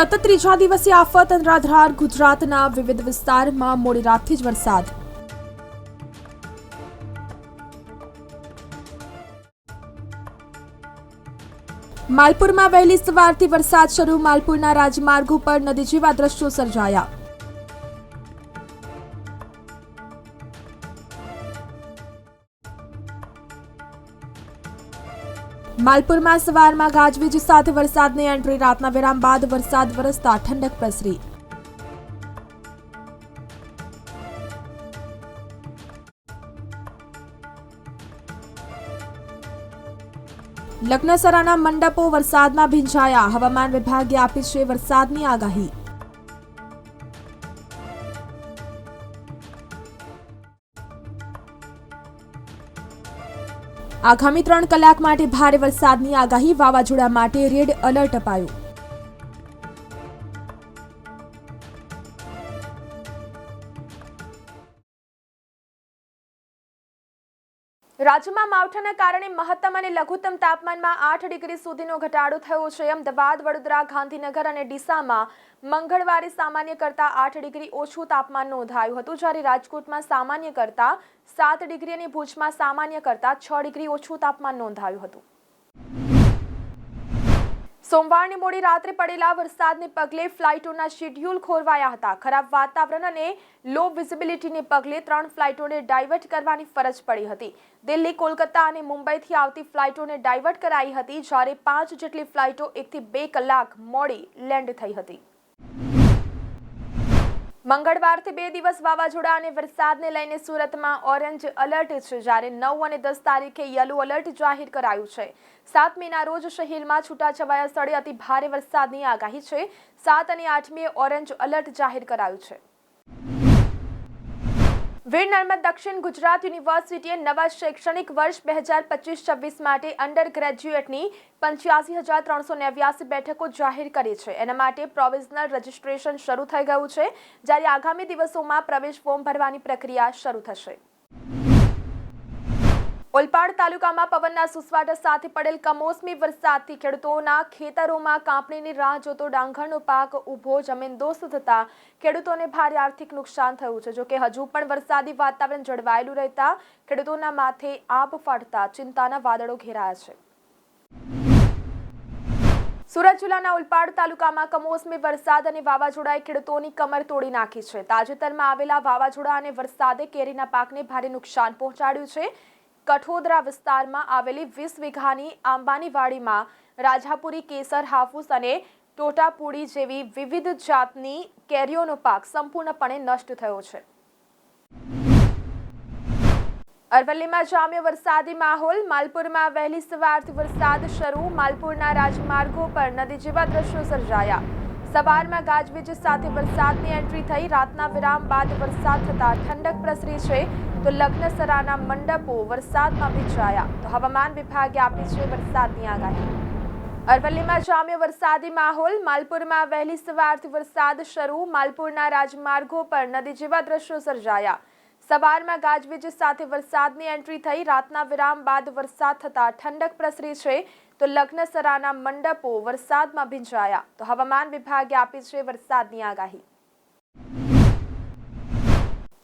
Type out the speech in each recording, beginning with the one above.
સતત ત્રીજા દિવસે આફત અનરાધાર ગુજરાતના વિવિધ વિસ્તારમાં મોડી રાતથી જ વરસાદ. માલપુરમાં વહેલી સવારથી વરસાદ શરૂ. માલપુરના રાજમાર્ગ ઉપર નદી જેવા દ્રશ્યો સર્જાયા. માલપુરમાં સવારમાં ગાજવીજ સાથે વરસાદની એન્ટ્રી, રાતના વિરામ બાદ વરસાદ વરસતા ઠંડક પ્રસરી. લગ્નસરાના મંડપો વરસાદમાં ભીંજાયા. હવામાન વિભાગે આપી છે વરસાદની આગાહી. આગામી ત્રણ કલાક માટે ભારે વરસાદની આગાહી વાવાઝોડા માટે રેડ એલર્ટ અપાયું. રાજ્યમાં માવઠાના કારણે મહત્તમ અને લઘુત્તમ તાપમાનમાં આઠ ડિગ્રી સુધીનો ઘટાડો થયો છે. અમદાવાદ, વડોદરા, ગાંધીનગર અને ડીસામાં મંગળવારે સામાન્ય કરતાં આઠ ડિગ્રી ઓછું તાપમાન નોંધાયું હતું. જ્યારે રાજકોટમાં સામાન્ય કરતાં સાત ડિગ્રી અને ભુજમાં સામાન્ય કરતાં છ ડિગ્રી ઓછું તાપમાન નોંધાયું હતું. સોમવારની મોડી રાત્રે પડેલા વરસાદને પગલે ફ્લાઇટોના શેડ્યુલ ખોરવાયા હતા. ખરાબ વાતાવરણ અને લો વિઝિબિલિટીને પગલે ત્રણ ફ્લાઇટોને ડાયવર્ટ કરવાની ફરજ પડી હતી. દિલ્હી, કોલકાતા અને મુંબઈથી આવતી ફ્લાઇટોને ડાયવર્ટ કરાઈ હતી જ્યારે પાંચ જેટલી ફ્લાઇટો એકથી બે કલાક મોડી લેન્ડ થઈ હતી. મંગળવારથી બે દિવસ વાવાઝોડા અને વરસાદને લઈને સુરતમાં ઓરેન્જ એલર્ટ છે. જ્યારે નવ અને દસ તારીખે યલો એલર્ટ જાહેર કરાયું છે. સાત મેના રોજ શહેરમાં છૂટાછવાયા સ્થળે અતિ ભારે વરસાદની આગાહી છે. સાત અને આઠમીએ ઓરેન્જ એલર્ટ જાહેર કરાયું છે. વીર નર્મદ દક્ષિણ ગુજરાત યુનિવર્સિટીએ નવા શૈક્ષણિક વર્ષ બે હજાર પચીસ છવ્વીસ માટે અંડર ગ્રેજ્યુએટની પંચ્યાસી હજાર ત્રણસો નેવ્યાસી બેઠકો જાહેર કરી છે. એના માટે પ્રોવિઝનલ રજિસ્ટ્રેશન શરૂ થઈ ગયું છે. જ્યારે આગામી દિવસોમાં પ્રવેશ ફોર્મ ભરવાની પ્રક્રિયા શરૂ થશે. ઓલપાડ તાલુકામાં પવનના સુસવાટા સાથે પડેલ કમોસમી વરસાદથી ખેડૂતોના ખેતરોમાં કાપણીની રાહ જોતો ડાંગરનો પાક ઊભો જમીનદોસ્ત થતા ખેડૂતોને ભારે આર્થિક નુકસાન થયું છે. જોકે હજુ પણ વરસાદી વાતાવરણ જળવાયેલું રહેતા ખેડૂતોના માથે આબ ફાટતા ચિંતાના વાદળો ઘેરાયા છે. સુરત જિલ્લાના ઉલપાડ તાલુકામાં કમોસમી વરસાદ અને વાવાઝોડાએ ખેડૂતોની કમર તોડી નાખી છે. તાજેતરમાં આવેલા વાવાઝોડા અને વરસાદે કેરીના પાકને ભારે નુકસાન પહોંચાડ્યું છે. કઠોદરા વિસ્તારમાં આવેલી વીસ વીઘાની આંબાની વાડીમાં રાજાપુરી કેસર હાફૂસ અને ટોટાપુડી જેવી વિવિધ જાતની કેરીઓનો પાક સંપૂર્ણપણે નષ્ટ થયો છે. અરવલ્લીમાં જામ્યો વરસાદી માહોલ, માલપુરમાં વહેલી સવારથી વરસાદ શરૂ, માલપુરના રાજમાર્ગો પર નદી જેવા દ્રશ્યો સર્જાયા. સવારમાં ગાજવીજ સાથે વરસાદની એન્ટ્રી થઈ રાતના વિરામ બાદ વરસાદ થતા ઠંડક પ્રસરી છે તો લગ્નસરાના મંડપો વરસાદમાં ભીંજાયા તો હવામાન વિભાગે આપી છે વરસાદની આગાહી અરવલ્લીમાં જામ્યો વરસાદી માહોલ માલપુરમાં વહેલી સવારથી વરસાદ શરૂ માલપુરના રાજમાર્ગો પર નદી જેવા દ્રશ્યો સર્જાયા સવારમાં ગાજવીજ સાથે વરસાદની એન્ટ્રી થઈ રાતના વિરામ બાદ વરસાદ થતા ઠંડક પ્રસરી છે તો લગ્નસરાના મંડપો વરસાદમાં ભીંજાયા. તો હવામાન વિભાગે આપી છે વરસાદની આગાહી.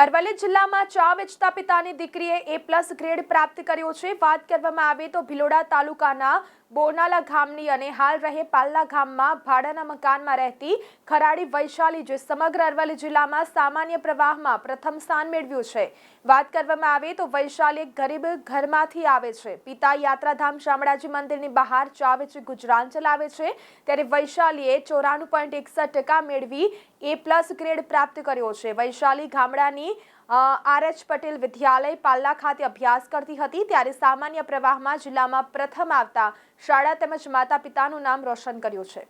અરવલ્લી જિલ્લામાં ચા વેચતા પિતાની દીકરીએ એ પ્લસ ગ્રેડ પ્રાપ્ત કર્યો છે. વાત કરવામાં આવે તો ભિલોડા તાલુકાના બોરનાલા ગામની અને હાલ રહે પાલ્લા ગામમાં ભાડાના મકાનમાં રહેતી ખરાડી વૈશાલી જે સમગ્ર અરવલ્લી જિલ્લામાં સામાન્ય પ્રવાહમાં પ્રથમ સ્થાન મેળવ્યું છે. વાત કરવામાં આવે તો વૈશાલી ગરીબ ઘરમાંથી આવે છે. પિતા યાત્રાધામ શામળાજી મંદિરની બહાર ચા વેચી ગુજરાન ચલાવે છે. ત્યારે વૈશાલીએ ચોરાણું પોઈન્ટ એકસઠ ટકા મેળવી એ પ્લસ ગ્રેડ પ્રાપ્ત કર્યો છે. વૈશાલી ગામડાની આર એચ પટેલ વિદ્યાલય પાલ્લા ખાતે અભ્યાસ કરતી હતી. ત્યારે સામાન્ય પ્રવાહમાં જિલ્લામાં પ્રથમ આવતા શાળા તેમજ માતા પિતાનું નામ રોશન કર્યું છે.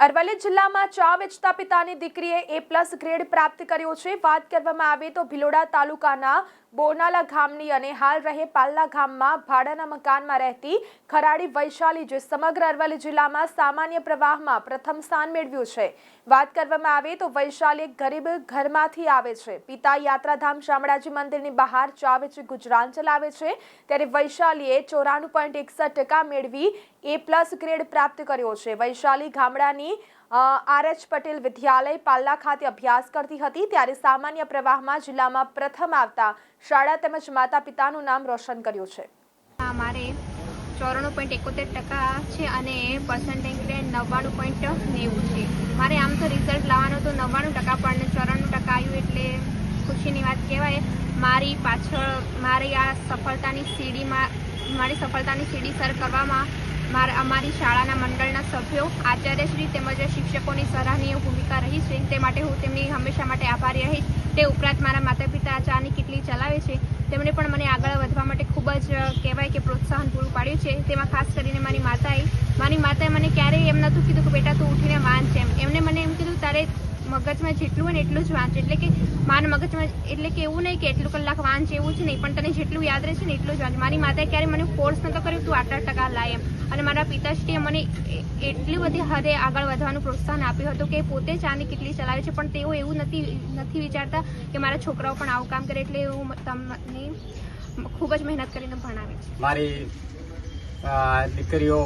અરવલ્લી જિલ્લામાં ચા વેચતા પિતાની દીકરીએ એ પ્લસ ગ્રેડ પ્રાપ્ત કર્યો છે. વાત કરવામાં આવે તો ભિલોડા તાલુકાના બોરનાલા ગામની અને હાલ રહે પાલ્લા ગામમાં ભાડાના મકાનમાં રહેતી ખરાડી વૈશાલી જે સમગ્ર અરવલ્લી જિલ્લામાં સામાન્ય પ્રવાહમાં પ્રથમ સ્થાન મેળવ્યું છે. વાત કરવામાં આવે તો વૈશાલી એક ગરીબ ઘરમાંથી આવે છે. પિતા યાત્રાધામ શામળાજી મંદિરની બહાર ચા છે ગુજરાન ચલાવે છે. ત્યારે વૈશાલીએ ચોરાણું પોઈન્ટ એકસઠ ટકા મેળવી એ પ્લસ ગ્રેડ પ્રાપ્ત કર્યો છે. વૈશાલી ગામડાની આર એચ પટેલ વિદ્યાલય પાલ્લા ખાતે અભ્યાસ કરતી હતી, ત્યારે સામાન્ય પ્રવાહમાં જિલ્લામાં પ્રથમ આવતા શાળા તેમજ માતા પિતાનું નામ રોશન કર્યું છે. મારે ચોરાણું પોઈન્ટ એકોતેર ટકા છે અને પર્સન્ટેજ ગ્રેડ નવ્વાણું પોઈન્ટ નેવું છે. મારે આમ તો રિઝલ્ટ લાવવાનું તો નવ્વાણું ટકા પણ ચોરાણું ટકા આવ્યું એટલે ખુશીની વાત કહેવાય. મારી પાછળ, મારી આ સફળતાની સીડીમાં, મારી સફળતાની સીડી સર કરવામાં મારા અમારી શાળાના મંડળના સભ્યો આચાર્યશ્રી તેમજ શિક્ષકોની સરાહનીય ભૂમિકા રહી છે. તે માટે હું તેમની હંમેશા માટે આભારી રહીશ. તે ઉપરાંત મારા માતા પિતા ચાની કેટલી ચલાવે છે, તેમણે પણ મને આગળ વધવા માટે ખૂબ જ કહેવાય કે પ્રોત્સાહન પૂરું પાડ્યું છે. તેમાં ખાસ કરીને મારી માતાએ મારી માતાએ મને ક્યારેય એમ નહોતું કીધું કે બેટા તું ઉઠીને વાંચ એમ. એમને મને એમ કીધું, તારે મગજમાં જેટલું હોય ને એટલું જ વાંચ. એટલે કે મારા મગજમાં, એટલે કે એવું નહીં કે એટલું કલાક વાંચ એવું જ નહીં, પણ તને જેટલું યાદ રહેશે ને એટલું જ વાંચ. મારી માતાએ ક્યારે મને ફોર્સ નહોતો કર્યો, તું આટલા ટકા લાય એમ. અને મારા પિતાશ્રીએ મને એટલી બધી હદે આગળ વધવાનું પ્રોત્સાહન આપ્યું હતું કે પોતે ચાની કેટલી ચલાવે છે, પણ તેઓ એવું નથી નથી વિચારતા કે મારા છોકરાઓ પણ આવું કામ કરે એટલે એવું તમને ખૂબ જ મહેનત કરીને ભણાવે છે. મારી દીકરીઓ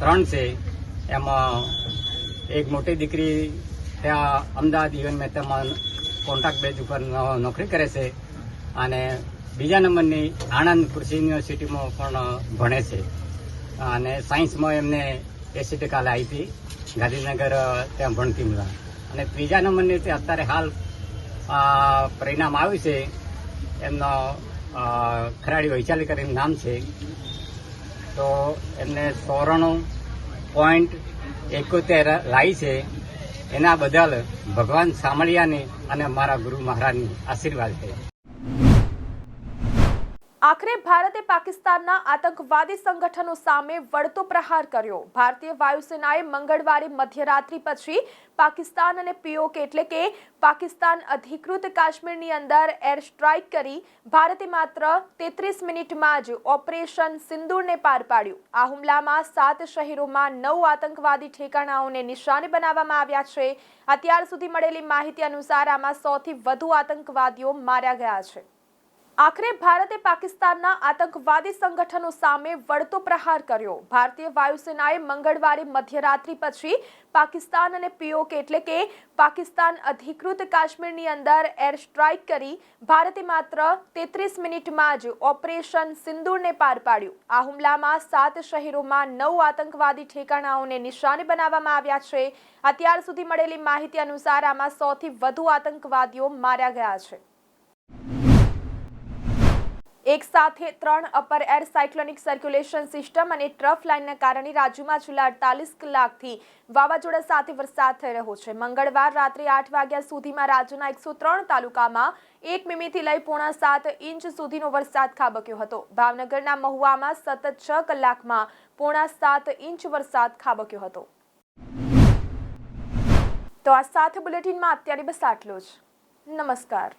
ત્રણ છે. એમાં એક મોટી દીકરી ત્યાં અમદાવાદ યુએન મહેતામાં કોન્ટ્રાક્ટ બેઝ ઉપર નોકરી કરે છે. અને બીજા નંબરની આણંદ કૃષિ યુનિવર્સિટીમાં પણ ભણે છે. અને સાયન્સમાં એમને એસી ટકા લાવી હતી. ગાંધીનગર ત્યાં ભણતી મળવા અને ત્રીજા નંબરની તે અત્યારે હાલ પરિણામ આવ્યું છે. એમનો ખરાડી વૈશાલી કરીને નામ છે. તો એમને ચોરાણું પોઈન્ટ એકોતેર લાવી છે. એના બદલ ભગવાન સામળિયાની અને મારા ગુરુ મહારાજની આશીર્વાદ છે. આખરે ભારતે પાકિસ્તાનના આતંકવાદી સંગઠનો સામે વળતો પ્રહાર કર્યો. ભારતીય વાયુસેનાએ મંગળવારે મધ્યરાત્રિ પછી પાકિસ્તાન અને પીઓકે એટલે કે પાકિસ્તાન અધિકૃત કાશ્મીરની અંદર એર સ્ટ્રાઇક કરી ભારતે માત્ર તેત્રીસ મિનિટમાં જ ઓપરેશન સિંદૂરને પાર પાડ્યું. આ હુમલામાં સાત શહેરોમાં નવ આતંકવાદી ઠેકાણાઓને નિશાને બનાવવામાં આવ્યા છે. અત્યાર સુધી મળેલી માહિતી અનુસાર આમાં સૌથી વધુ આતંકવાદીઓ માર્યા ગયા છે. આખરે ભારતે પાકિસ્તાનના આતંકવાદી સંગઠનો સામે વળતો પ્રહાર કર્યો. ભારતીય વાયુસેનાએ મંગળવારે મધ્યરાત્રિ પછી પાકિસ્તાન અને પીઓકે એટલે કે પાકિસ્તાન અધિકૃત કાશ્મીરની અંદર એર સ્ટ્રાઇક કરી ભારતે માત્ર તેત્રીસ મિનિટમાં જ ઓપરેશન સિંદૂરને પાર પાડ્યું. આ હુમલામાં સાત શહેરોમાં નવ આતંકવાદી ઠેકાણાઓને નિશાને બનાવવામાં આવ્યા છે. અત્યાર સુધી મળેલી માહિતી અનુસાર આમાં સૌથી વધુ આતંકવાદીઓ માર્યા ગયા છે. એક સાથે ત્રણ upper air cyclonic circulation system અને ટ્રફ લાઇનના કારણે રાજ્યમાં છેલ્લા અડતાલીસ કલાકથી વાવાઝોડા સાથે વરસાદ થઈ રહ્યો છે. મંગળવાર રાત્રે આઠ વાગ્યા સુધીમાં રાજ્યના એકસો ત્રણ તાલુકામાં એક મીમીથી લઈ પોણા સાત ઇંચ સુધીનો વરસાદ ખાબક્યો હતો. ભાવનગરના મહુવામાં સતત છ કલાકમાં પોણા સાત ઇંચ વરસાદ ખાબક્યો હતો. તો આ સાથે બુલેટિનમાં અત્યારે બસ આટલો જ. નમસ્કાર.